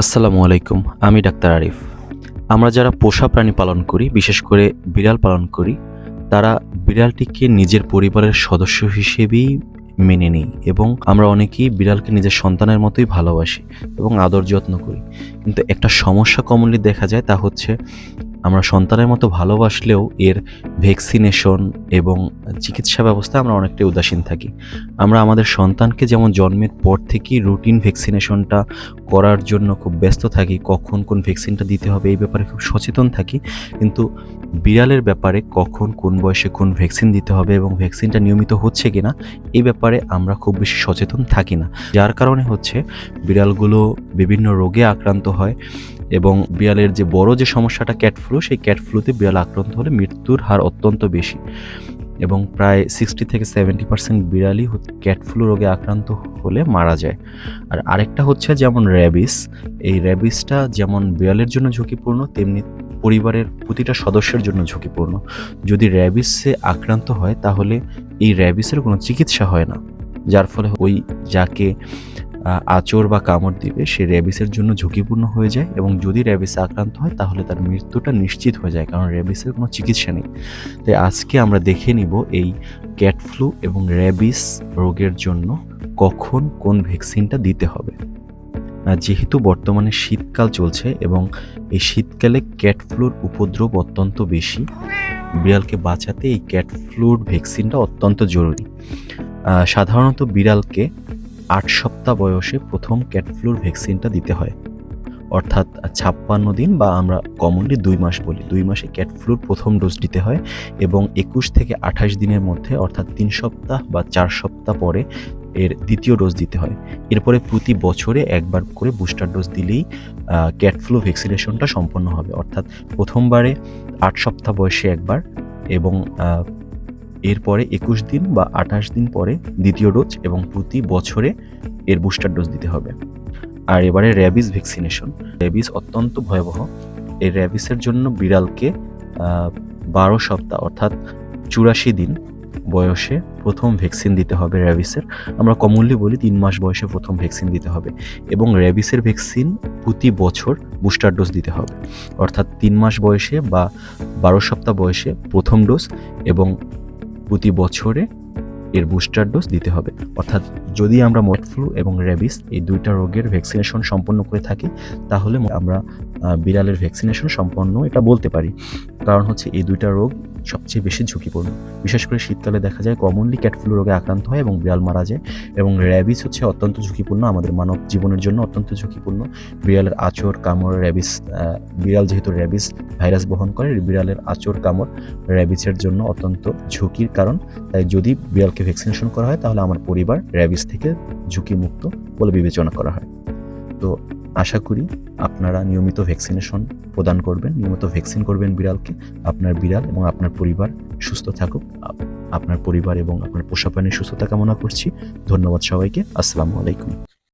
আসসালামু আলাইকুম, আমি ডাক্তার আরিফ। আমরা যারা পোষা প্রাণী পালন করি, বিশেষ করে বিড়াল পালন করি, তারা বিড়ালটিকে নিজের পরিবারের সদস্য হিসেবেই মেনে নিই এবং আমরা অনেকেই বিড়ালকে নিজের সন্তানের মতোই ভালোবাসি এবং আদর যত্ন করি। কিন্তু একটা সমস্যা কমনলি দেখা যায় তা হচ্ছে আমরা সন্তানের মতো ভালোবাসলেও এর ভ্যাকসিনেশন এবং চিকিৎসা ব্যবস্থা আমরা অনেকটাই উদাসীন থাকি। আমরা আমাদের সন্তানকে যেমন জন্মের পর থেকেই রুটিন ভ্যাকসিনেশনটা করার জন্য খুব ব্যস্ত থাকি, কখন কোন ভ্যাকসিনটা দিতে হবে এই ব্যাপারে খুব সচেতন থাকি, কিন্তু বিড়ালের ব্যাপারে কখন কোন বয়সে কোন ভ্যাকসিন দিতে হবে এবং ভ্যাকসিনটা নিয়মিত হচ্ছে কিনা, এই ব্যাপারে আমরা খুব বেশি সচেতন থাকি না। যার কারণে হচ্ছে বিড়ালগুলো বিভিন্ন রোগে আক্রান্ত হয় এবং বিড়ালের যে বড় যে সমস্যাটা ক্যাট ফ্লু সেই ক্যাট ফ্লুতে বিড়াল আক্রান্ত হলে মৃত্যুর হার অত্যন্ত বেশি। এবং প্রায় সিক্সটি থেকে সেভেন্টি পার্সেন্ট বিড়ালই ক্যাট ফ্লু রোগে আক্রান্ত হলে মারা যায়। আর আরেকটা হচ্ছে যেমন র্যাবিস এই র্যাবিসটা যেমন বিড়ালের জন্য ঝুঁকিপূর্ণ, তেমনি পরিবারের প্রতিটা সদস্যের জন্য ঝুঁকিপূর্ণ। যদি র্যাবিসে আক্রান্ত হয়, তাহলে এই র্যাবিসের কোনো চিকিৎসা হয় না। যার ফলে ওই যাকে আঁচড় বা কামড় দিবে সে র্যাবিসের জন্য ঝুঁকিপূর্ণ হয়ে যায় এবং যদি র্যাবিসে আক্রান্ত হয়, তাহলে তার মৃত্যুটা নিশ্চিত হয়ে যায়, কারণ র্যাবিসের কোনো চিকিৎসা নেই। তাই আজকে আমরা দেখে নিব এই ক্যাট ফ্লু এবং র্যাবিস রোগের জন্য কখন কোন ভ্যাকসিনটা দিতে হবে। যেহেতু বর্তমানে শীতকাল চলছে এবং এই শীতকালে ক্যাট ফ্লুর উপদ্রব অত্যন্ত বেশি, বিড়ালকে বাঁচাতে এই ক্যাট ফ্লুর ভ্যাকসিনটা অত্যন্ত জরুরি। সাধারণত বিড়ালকে আট সপ্তাহ বয়সে প্রথম ক্যাটফ্লুর ভ্যাকসিনটা দিতে হয়। অর্থাৎ ছাপ্পান্ন দিন বা আমরা কমনলি দুই মাস বলি। দুই মাসে ক্যাটফ্লুর প্রথম ডোজ দিতে হয় এবং একুশ থেকে আঠাশ দিনের মধ্যে অর্থাৎ তিন সপ্তাহ বা চার সপ্তাহ পরে এর দ্বিতীয় ডোজ দিতে হয়। এরপরে প্রতি বছরে একবার করে বুস্টার ডোজ দিলেই ক্যাট ফ্লু ভ্যাকসিনেশনটা সম্পন্ন হবে। অর্থাৎ প্রথমবারে আট সপ্তাহ বয়সে একবার এবং এরপরে একুশ দিন বা আঠাশ দিন পরে দ্বিতীয় ডোজ এবং প্রতি বছরে এর বুস্টার ডোজ দিতে হবে। আর এবারে র্যাবিস ভ্যাকসিনেশন। র্যাবিস অত্যন্ত ভয়াবহ। এই র্যাবিসের জন্য বিড়ালকে বারো সপ্তাহ অর্থাৎ চুরাশি দিন বয়সে প্রথম ভ্যাকসিন দিতে হবে র্যাবিসের। আমরা কমনলি বলি তিন মাস বয়সে প্রথম ভ্যাকসিন দিতে হবে এবং র্যাবিসের ভ্যাকসিন প্রতি বছর বুস্টার ডোজ দিতে হবে। অর্থাৎ তিন মাস বয়সে বা বারো সপ্তাহ বয়সে প্রথম ডোজ এবং প্রতি বছরে এর বুস্টার ডোজ দিতে হবে। অর্থাৎ যদি আমরা মোট ফ্লু এবং র্যাবিস এই দুইটা রোগের ভ্যাকসিনেশন সম্পন্ন করে থাকি, তাহলে আমরা বিড়ালের ভ্যাকসিনেশন সম্পন্ন এটা বলতে পারি। কারণ হচ্ছে এই দুইটা রোগ সবচেয়ে বেশি ঝুঁকিপূর্ণ। বিশেষ করে শীতকালে দেখা যায় কমনলি ক্যাট ফ্লু রোগে আক্রান্ত হয় এবং বিড়াল মারা যায় এবং র্যাবিস হচ্ছে অত্যন্ত ঝুঁকিপূর্ণ, আমাদের মানব জীবনের জন্য অত্যন্ত ঝুঁকিপূর্ণ। বিড়ালের আচর কামড় র্যাবিস বিড়াল যেহেতু র্যাবিস ভাইরাস বহন করে, বিড়ালের আচর কামড় র্যাবিসের জন্য অত্যন্ত ঝুঁকির কারণ। তাই যদি বিড়ালকে ভ্যাকসিনেশন করা হয়, তাহলে আমার পরিবার র্যাবিস থেকে ঝুঁকিমুক্ত বলে বিবেচনা করা হয়। তো আশা করি আপনারা নিয়মিত ভ্যাকসিনেশন প্রদান করবেন, নিয়মিত ভ্যাকসিন করবেন বিড়ালকে। আপনার বিড়াল এবং আপনার পরিবার সুস্থ থাকুক। আপ- আপনার পরিবার এবং আপনার পোষা প্রাণীর সুস্থতা কামনা করছি। ধন্যবাদ সবাইকে। আসসালামু আলাইকুম।